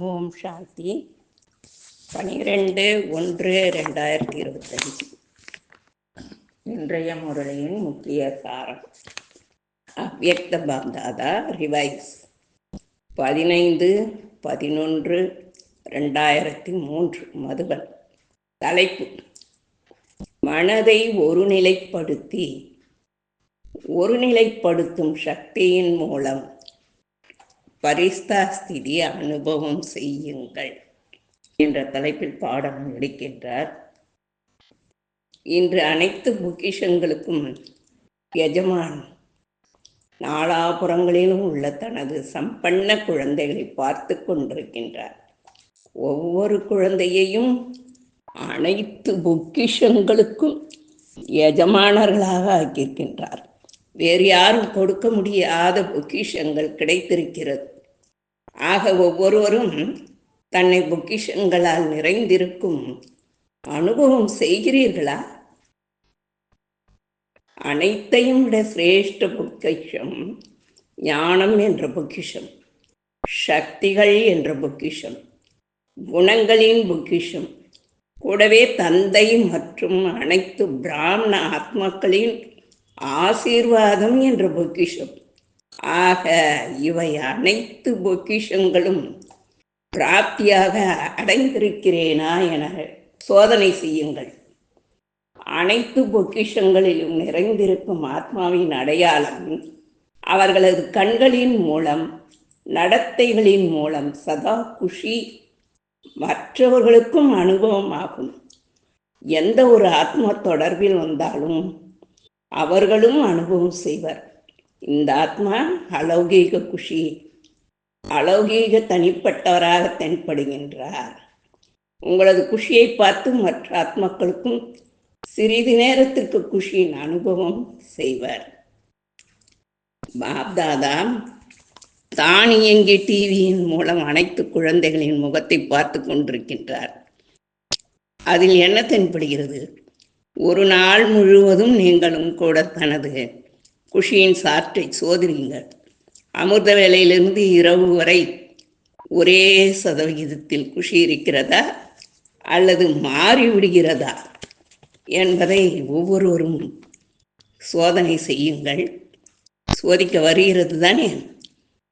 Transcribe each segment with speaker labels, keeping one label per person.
Speaker 1: ஓம் சாந்தி. பனிரெண்டு ஒன்று ரெண்டாயிரத்தி இருபத்தஞ்சு. இன்றைய முரளியின் முக்கிய சாரம். அவ்வக்த பாப்தாதா ரிவைஸ். பதினைந்து பதினொன்று ரெண்டாயிரத்தி மூன்று மதுபன். தலைப்பு. மனதை ஒருநிலைப்படுத்தி. ஒருநிலைப்படுத்தும் சக்தியின் மூலம் பரிஸ்தா ஸ்திதி அனுபவம் செய்யுங்கள் என்ற தலைப்பில் பாடம் எடுக்கின்றார் இன்று அனைத்து பொக்கிஷங்களுக்கும் எஜமான் நாலாபுறங்களிலும் உள்ள தனது சம்பன்ன குழந்தைகளை பார்த்து கொண்டிருக்கின்றார். ஒவ்வொரு குழந்தையையும் அனைத்து பொக்கிஷங்களுக்கும் எஜமானர்களாக ஆக்கியிருக்கின்றார். வேறு யாரும் கொடுக்க முடியாத பொக்கிஷங்கள் கிடைத்திருக்கிறது. ஆக ஒவ்வொருவரும் தன்னை பொக்கிஷங்களால் நிறைந்திருக்கும் அனுபவம் செய்கிறீர்களா? அனைத்தையும் விட சிரேஷ்ட பொக்கிஷம் ஞானம் என்ற பொக்கிஷம் சக்திகள் என்ற பொக்கிஷம் குணங்களின் பொக்கிஷம் கூடவே தந்தை மற்றும் அனைத்து பிராமண ஆத்மாக்களின் ஆசீர்வாதம் என்ற பொக்கிஷம். ஆக இவை அனைத்து பொக்கிஷங்களும் பிராப்தியாக அடைந்திருக்கிறேனா என சோதனை செய்யுங்கள். அனைத்து பொக்கிஷங்களிலும் நிறைந்திருக்கும் ஆத்மாவின் அடையாளம் அவர்களது கண்களின் மூலம் நடத்தைகளின் மூலம் சதா குஷி மற்றவர்களுக்கும் அனுபவமாகும். எந்த ஒரு ஆத்ம தொடர்பில் வந்தாலும் அவர்களும் அனுபவம் செய்வர். இந்த ஆத்மா அலௌகீக குஷி. அலௌகீக தனிப்பட்டவராக தென்படுகின்றார். உங்களது குஷியை பார்த்து மற்ற ஆத்மாக்களுக்கும் சிறிது நேரத்திற்கு குஷியின் அனுபவம் செய்வர். பாப்தாதா தானியங்கி டிவியின் மூலம் அனைத்து குழந்தைகளின் முகத்தை பார்த்து கொண்டிருக்கின்றார். அதில் என்ன தென்படுகிறது? ஒரு நாள் முழுவதும் நீங்களும் கூட தனது குஷியின் சாற்றை சோதனையுங்கள். அமிர்த வேலையிலிருந்து இரவு வரை ஒரே சதவிகிதத்தில் குஷி இருக்கிறதா? அல்லது மாறிவிடுகிறதா என்பதை ஒவ்வொருவரும் சோதனை செய்யுங்கள். சோதிக்க வருகிறது தானே?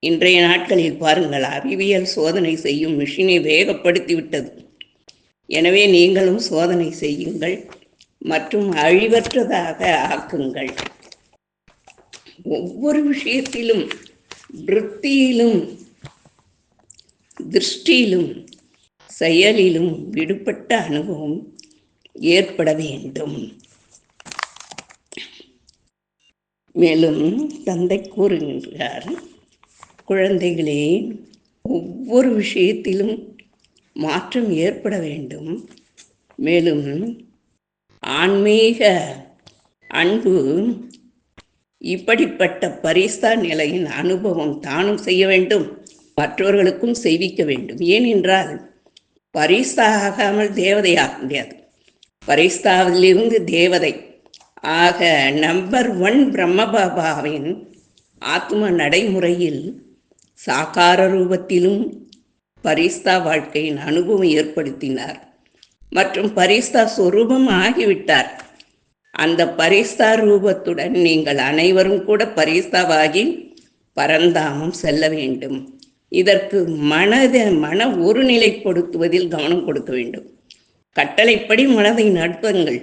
Speaker 1: இன்றைய நாட்களில் பாருங்கள் அறிவியல் சோதனை செய்யும் மிஷினை வேகப்படுத்தி விட்டது. எனவே நீங்களும் சோதனை செய்யுங்கள் மற்றும் அழிவற்றதாக ஆக்குங்கள். ஒவ்வொரு விஷயத்திலும் விற்த்தியிலும் திருஷ்டியிலும் செயலிலும் விடுபட்ட அனுபவம் ஏற்பட வேண்டும். மேலும் தந்தை கூறுகின்றார் குழந்தைகளே ஒவ்வொரு விஷயத்திலும் மாற்றம் ஏற்பட வேண்டும். மேலும் ஆன்மீக அன்பு இப்படிப்பட்ட பரிசா நிலையின் அனுபவம் தானும் செய்ய வேண்டும் மற்றவர்களுக்கும் செய்விக்க வேண்டும். ஏனென்றால் பரிசா ஆகாமல் தேவதையாக முடியாது. பரிஸ்தாவிலிருந்து தேவதை. ஆக நம்பர் ஒன் பிரம்மபாபாவின் ஆத்ம நடைமுறையில் சாக்கார ரூபத்திலும் பரிஸ்தா வாழ்க்கையின் அனுபவம் ஏற்படுத்தினார். மற்றும் பரிஸ்தா சொரூபம் ஆகிவிட்டார். அந்த பரிஸ்தா ரூபத்துடன் நீங்கள் அனைவரும் கூட பரிஸ்தாவாகி பரந்தாமம் செல்ல வேண்டும். இதற்கு மனதை மன ஒருநிலைப்படுத்துவதில் கவனம் கொடுக்க வேண்டும். கட்டளைப்படி மனதை நடத்துங்கள்.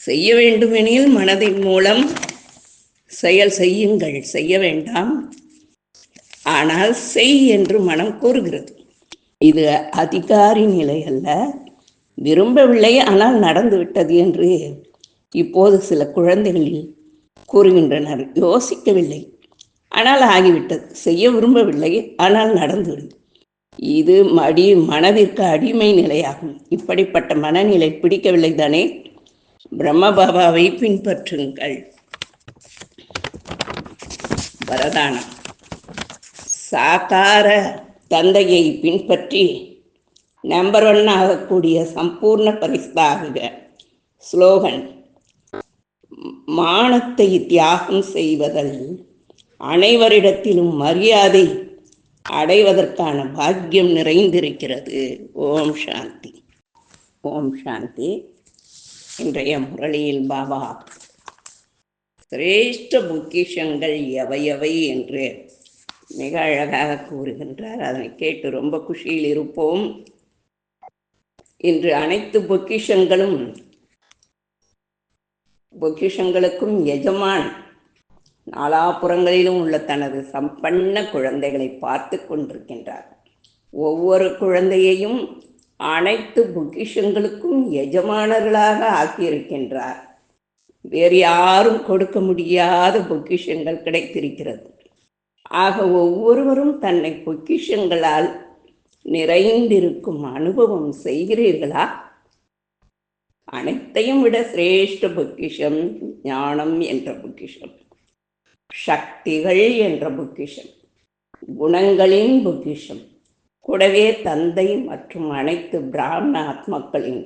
Speaker 1: செய்ய வேண்டுமெனில் மனதின் மூலம் செயல் செய்யுங்கள். செய்ய வேண்டாம். ஆனால் செய் என்று மனம் கூறுகிறது. இது அதிகாரி நிலை அல்ல விரும்பவில்லை ஆனால் நடந்துவிட்டது என்று இப்போது சில குழந்தைகளில் கூறுகின்றனர் யோசிக்கவில்லை. ஆனால் ஆகிவிட்டது. செய்ய விரும்பவில்லை. ஆனால் நடந்துவிடும். இது மடி மனதிற்கு அடிமை நிலையாகும். இப்படிப்பட்ட மனநிலை பிடிக்கவில்லை தானே பிரம்மபாபாவை பின்பற்றுங்கள். வரதானம். சாக்கார தந்தையை பின்பற்றி நம்பர் ஒன் ஆகக்கூடிய சம்பூர்ண பரிசாக ஸ்லோகன். மானத்தை தியாகம் செய்வதல் அனைவரிடத்திலும் மரியாதை அடைவதற்கான பாக்கியம் நிறைந்திருக்கிறது. ஓம் சாந்தி. ஓம் சாந்தி. இன்றைய முரளியில் பாபா சிரேஷ்ட பொக்கிஷங்கள் எவையவை என்று மிக அழகாக கூறுகின்றார். அதனை கேட்டு ரொம்ப குஷியில் இருப்போம். இன்று அனைத்து பொக்கிஷங்களும் பொக்கிஷங்களுக்கும் எஜமான் நாலாபுறங்களிலும் உள்ள தனது சம்பன்ன குழந்தைகளை பார்த்து கொண்டிருக்கின்றார். ஒவ்வொரு குழந்தையையும் அனைத்து பொக்கிஷங்களுக்கும் எஜமானர்களாக ஆக்கியிருக்கின்றார். வேறு யாரும் கொடுக்க முடியாத பொக்கிஷங்கள் கிடைத்திருக்கிறது. ஆக ஒவ்வொருவரும் தன்னை பொக்கிஷங்களால் நிறைந்திருக்கும் அனுபவம் செய்கிறீர்களா? அனைத்தையும் விட சிரேஷ்ட பொக்கிஷம் ஞானம் என்ற பொக்கிஷம். சக்திகள் என்ற பொக்கிஷம் குணங்களின் பொக்கிஷம். கூடவே தந்தை மற்றும் அனைத்து பிராமண ஆத்மாக்களின்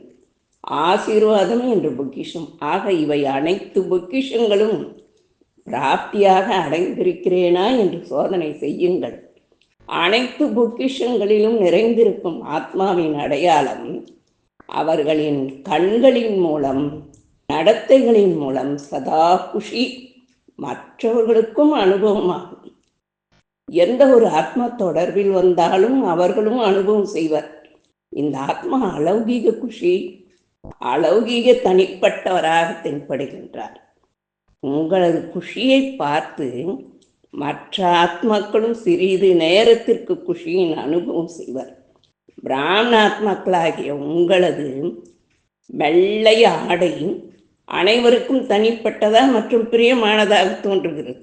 Speaker 1: ஆசீர்வாதம் என்ற பொக்கிஷம். ஆக இவை அனைத்து பொக்கிஷங்களும் பிராப்தியாக அடைந்திருக்கிறேனா என்று சோதனை செய்யுங்கள். அனைத்து பொக்கிஷங்களிலும் நிறைந்திருக்கும் ஆத்மாவின் அடையாளம் அவர்களின் கண்களின் மூலம் நடத்தைகளின் மூலம் சதா குஷி மற்றவர்களுக்கும் அனுபவமாகும். எந்த ஒரு ஆத்ம தொடர்பில் வந்தாலும் அவர்களும் அனுபவம் செய்வர். இந்த ஆத்மா அலௌகீக குஷி அலௌகீக தனிப்பட்டவராக தென்படுகின்றார். உங்களது குஷியை பார்த்து மற்ற ஆத்மாக்களும் சிறிது நேரத்திற்கு குஷியின் அனுபவம் செய்வர். பிராமணாத்மாக்களாகிய உங்களது வெள்ளை ஆடை அனைவருக்கும் தனிப்பட்டதா மற்றும் பிரியமானதாக தோன்றுகிறது.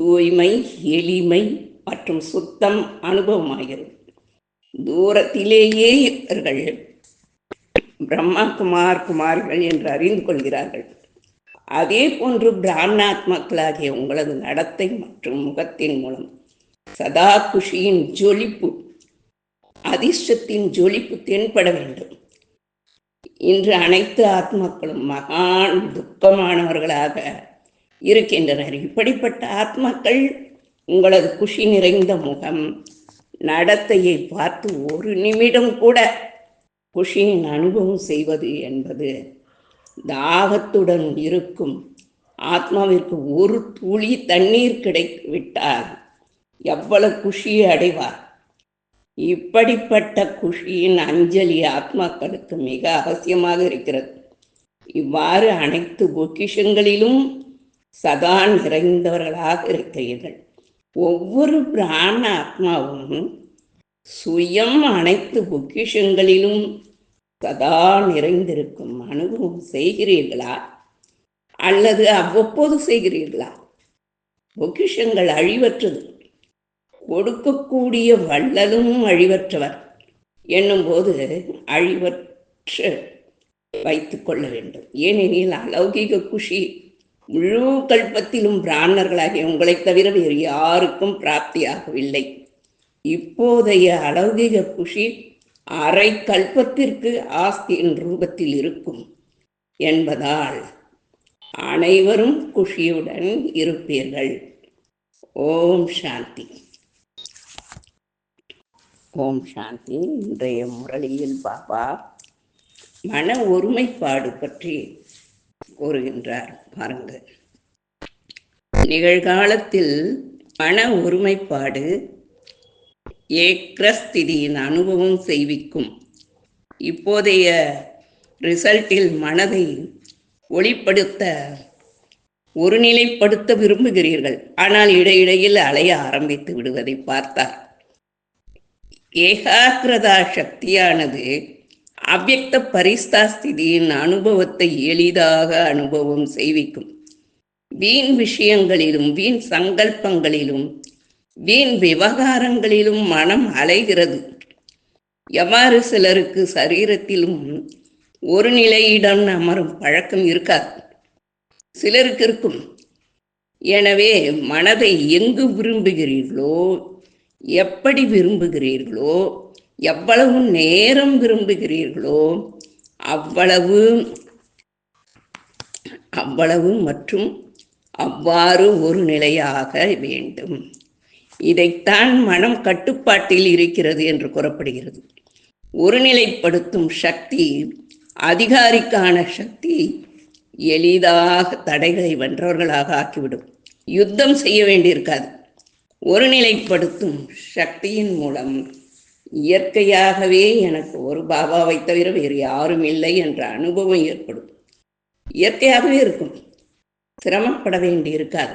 Speaker 1: தூய்மை எளிமை மற்றும் சுத்தம் அனுபவமாகிறது. தூரத்திலேயே இவர்கள் பிரம்மா குமார் குமார்கள் என்று அறிந்து கொள்கிறார்கள். அதே போன்று பிராமணாத்மாக்களாகிய உங்களது நடத்தை மற்றும் முகத்தின் மூலம் சதா குஷியின் ஜொலிப்பு அதிர்ஷ்டத்தின் ஜொலிப்பு தென்பட வேண்டும். இன்று அனைத்து ஆத்மாக்களும் மகான் துக்கமானவர்களாக இருக்கின்றனர். இப்படிப்பட்ட ஆத்மாக்கள் உங்களது குஷி நிறைந்த முகம் நடத்தையை பார்த்து ஒரு நிமிடம் கூட குஷியின் அனுபவம் செய்வது என்பது தாகத்துடன் இருக்கும். ஆத்மாவிற்கு ஒரு துளி தண்ணீர் கிடைத்து விட்டால் எவ்வளவு குஷியை அடைவார்? இப்படிப்பட்ட குஷியின் அஞ்சலி ஆத்மாக்களுக்கு மிக அவசியமாக இருக்கிறது. இவ்வாறு அனைத்து பொக்கிஷங்களிலும் சதா நிறைந்தவர்களாக இருக்கிறீர்கள் ஒவ்வொரு பிராண ஆத்மாவும் சுயம் அனைத்து பொக்கிஷங்களிலும் சதா நிறைந்திருக்கும் அனுபவம் செய்கிறீர்களா? அல்லது அவ்வப்போது செய்கிறீர்களா? பொக்கிஷங்கள் அழிவற்றது. கொடுக்கக்கூடிய வள்ளலும் அழிவற்றவர். என்னும்போது அழிவற்று வைத்து கொள்ள வேண்டும். ஏனெனில் அலௌகிக குஷி முழு கல்பத்திலும் பிராமணர்களாகிய உங்களைத் தவிர வேறு யாருக்கும் பிராப்தியாகவில்லை. இப்போதைய அலௌகிக குஷி அரை கல்பத்திற்கு ஆஸ்தியின் ரூபத்தில் இருக்கும் என்பதால் அனைவரும் குஷியுடன் இருப்பீர்கள். ஓம் சாந்தி. ஓம் சாந்தி. இன்றைய முரளியில் பாபா மன ஒருமைப்பாடு பற்றி கூறுகின்றார். பாருங்கள் நிகழ்காலத்தில் மன ஒருமைப்பாடு ஏக்ரஸ்திதியின் அனுபவம் செய்விக்கும். இப்போதைய ரிசல்ட்டில் மனதை ஒளிப்படுத்த ஒருநிலைப்படுத்த விரும்புகிறீர்கள். ஆனால் இடையிடையில் அலைய ஆரம்பித்து விடுவதை பார்த்தார். ஏகாகிரதா சக்தியானது அவ்வக்த பரிஸ்தாஸ்திதியின் அனுபவத்தை எளிதாக அனுபவம் செய்விக்கும். வீண் விஷயங்களிலும் வீண் சங்கல்பங்களிலும் வீண் விவகாரங்களிலும் மனம் அலைகிறது. எவ்வாறு சிலருக்கு சரீரத்திலும் ஒரு நிலையிடம் அமரும் பழக்கம் இருக்காது. சிலருக்கு இருக்கும். எனவே மனதை எங்கு விரும்புகிறீர்களோ எப்படி விரும்புகிறீர்களோ எவ்வளவு நேரம் விரும்புகிறீர்களோ அவ்வளவு அவ்வளவு மற்றும் அவ்வாறு ஒரு நிலையாக வேண்டும். இதைத்தான் மனம் கட்டுப்பாட்டில் இருக்கிறது என்று கூறப்படுகிறது. ஒருநிலைப்படுத்தும் சக்தி அதிகாரிக்கான சக்தி எளிதாக தடைகளை வென்றவர்களாக ஆக்கிவிடும். யுத்தம் செய்ய வேண்டியிருக்காது. ஒருநிலைப்படுத்தும் சக்தியின் மூலம் இயற்கையாகவே எனக்கு ஒரு பாபாவை தவிர வேறு யாரும் இல்லை என்ற அனுபவம் ஏற்படும். இயற்கையாகவே இருக்கும். சிரமப்பட வேண்டியிருக்காது.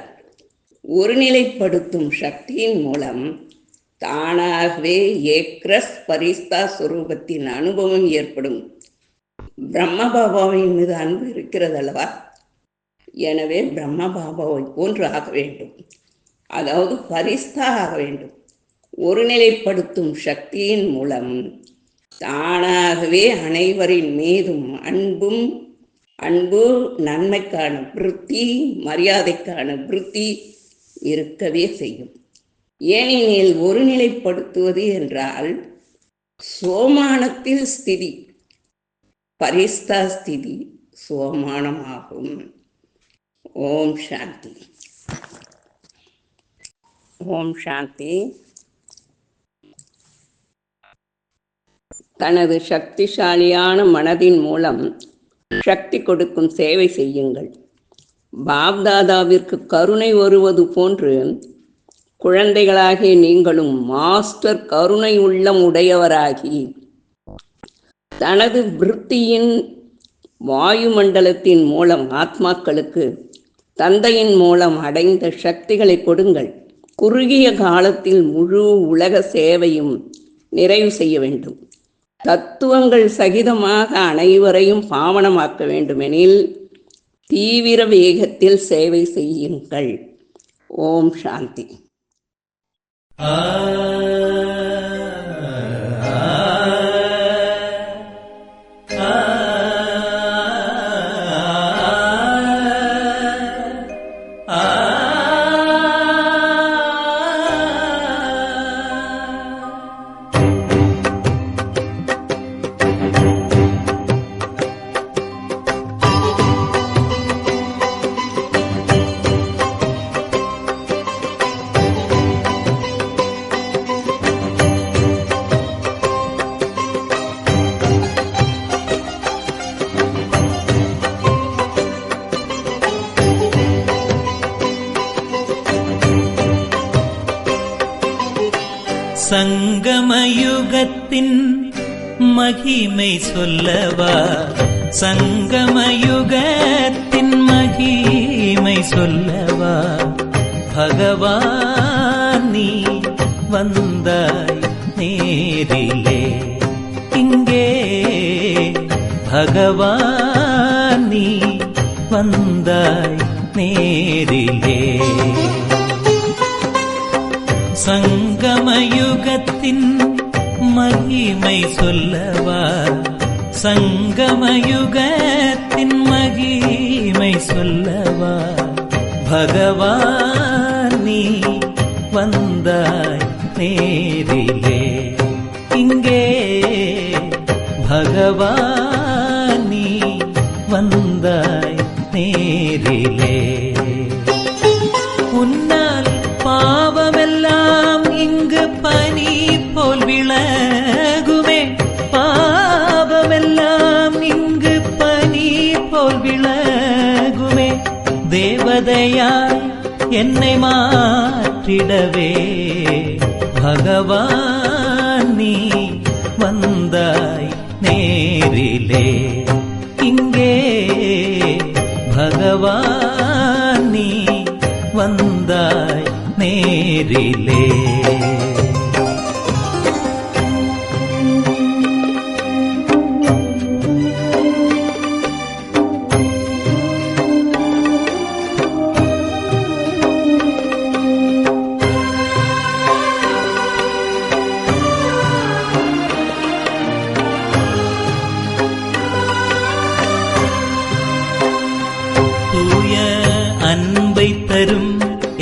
Speaker 1: ஒருநிலைப்படுத்தும் சக்தியின் மூலம் தானாகவே ஏக்ரஸ் பரிஸ்தா சுரூபத்தின் அனுபவம் ஏற்படும். பிரம்ம பாபாவின் மீது அன்பு இருக்கிறது அல்லவா எனவே பிரம்ம பாபாவை போன்று ஆக வேண்டும். அதாவது பரிஸ்தாக வேண்டும். ஒருநிலைப்படுத்தும் சக்தியின் மூலம் தானாகவே அனைவரின் மீதும் அன்பும் அன்பு நன்மைக்கான விருத்தி மரியாதைக்கான விருத்தி இருக்கவே செய்யும். ஏனெனில் ஒருநிலைப்படுத்துவது என்றால் சோமானத்தில் ஸ்திதி பரிஸ்தா ஸ்திதி சோமானமாகும். ஓம் சாந்தி. ஓம் சாந்தி. தனது சக்திசாலியான மனதின் மூலம் சக்தி கொடுக்கும் சேவை செய்யுங்கள். பாப்தாதாவிற்கு கருணை வருவது போன்று குழந்தைகளாகிய நீங்களும் மாஸ்டர் கருணை உள்ளம் உடையவராகி தனது விருத்தியின் வாயுமண்டலத்தின் மூலம் ஆத்மாக்களுக்கு தந்தையின் மூலம் அடைந்த சக்திகளை கொடுங்கள். குறுகிய காலத்தில் முழு உலக சேவையும் நிறைவு செய்ய வேண்டும். தத்துவங்கள் சகிதமாக அனைவரையும் பாவனமாக்க வேண்டுமெனில் தீவிர வேகத்தில் சேவை செய்யுங்கள். ஓம் சாந்தி.
Speaker 2: ஆ சங்கமயுகத்தின் மகிமை சொல்லவா? பகவான் நீ வந்தாய் நேரிலே. இங்கே பகவான் நீ வந்தாய் நேரிலே. சங்கமயுகத்தின் மகிமை சொல்லவா? சங்கமயுகத்தின் மகிமை சொல்லவா? பகவான் நீ வந்தாய் நேரிலே. இங்கே பகவான் கதையாய் என்னை மாற்றிடவே. பகவான் நீ வந்தாய் நேரிலே. இங்கே பகவான் நீ வந்தாய் நேரிலே.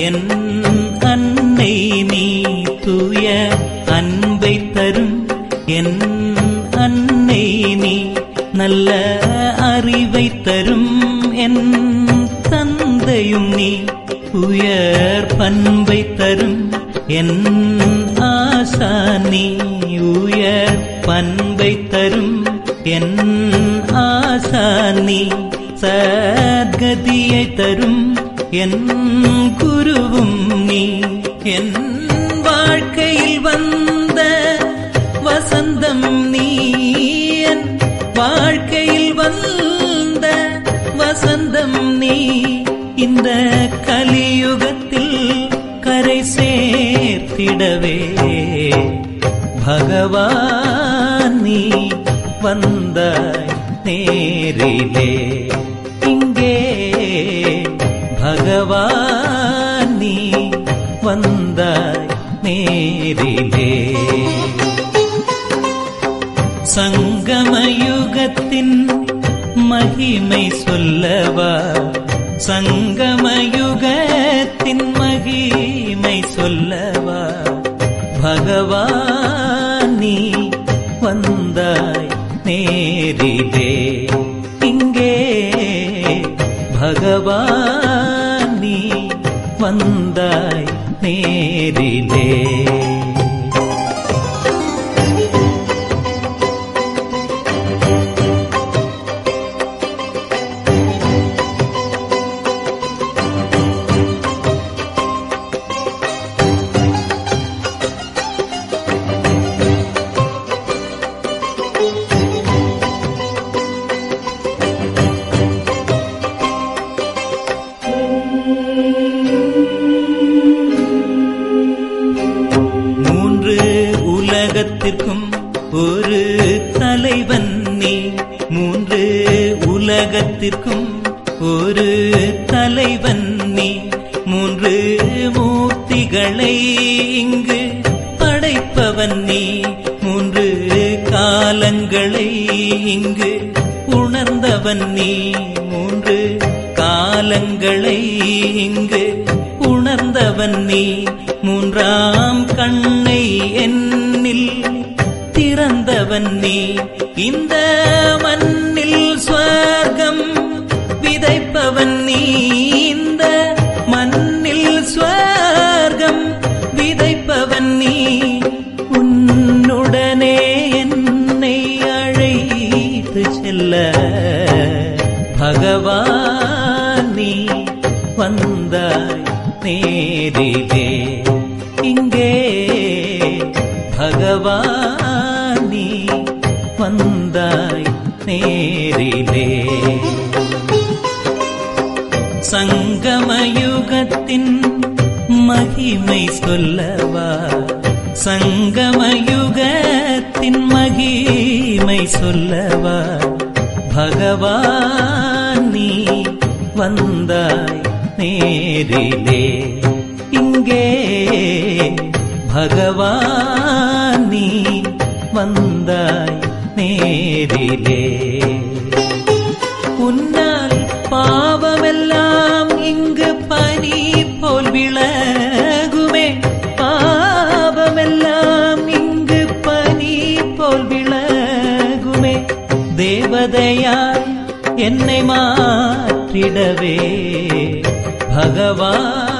Speaker 2: என் அன்னை நீ தூய அன்பை தரும். என் அன்னை நீ நல்ல அறிவை தரும். என் தந்தையும் நீ உயர் பண்பை தரும். என் ஆசா நீ உயர் பண்பை தரும். என் ஆசா நீ சத்கதியை தரும். என் குருவும் நீ என் வாழ்க்கையில் வந்த வசந்தம் நீ என் வாழ்க்கையில் வந்த வசந்தம் நீ. இந்த கலியுகத்தில் கரை சேர்த்திடவே. பகவான் நீ வந்தாய் நேரிலே. பகவான் நீ வந்தாய் நேரிலே சங்கமயுகத்தின் மகிமை சொல்லவா சங்கமயுகத்தின் மகிமை சொல்லவா பகவான் நீ வந்தாய் நேரிலே இங்கே பகவான் வந்தாய் நேரிலே. காலங்களை இங்கு உணர்ந்தவன் நீ. மூன்றாம் கண்ணை என்னில் திறந்தவன் நீ. இந்த மண்ணில் ஸ்வர்க்கம் விதைப்பவன் நீ. நேரிலே இங்கே பகவான் வந்தாய் நேரிலே. சங்கமயுகத்தின் மகிமை சொல்லவா? சங்கமயுகத்தின் மகிமை சொல்லவா? பகவான் நீ வந்தாய் நேரிலே. இங்கே பகவான் நீ வந்தாய் நேரிலே. உன்னால் பாவமெல்லாம் இங்கு பனி போல் விலகுமே. பாவமெல்லாம் இங்கு பனி போல் விலகுமே. தேவதையாய் என்னை மாற்றிடவே. பகவான்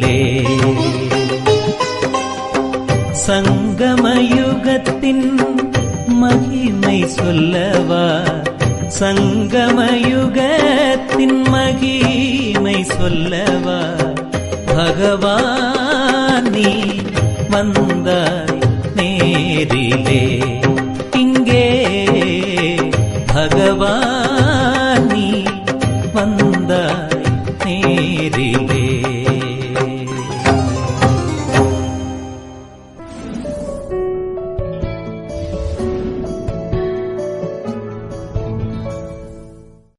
Speaker 2: நேரிலே சங்கமயுகத்தின் மகிமை சொல்லவா? சங்கமயுகத்தின் மகிமை சொல்லவா? பகவான் நீ வந்தாய் நேரிலே. இங்கே பகவான்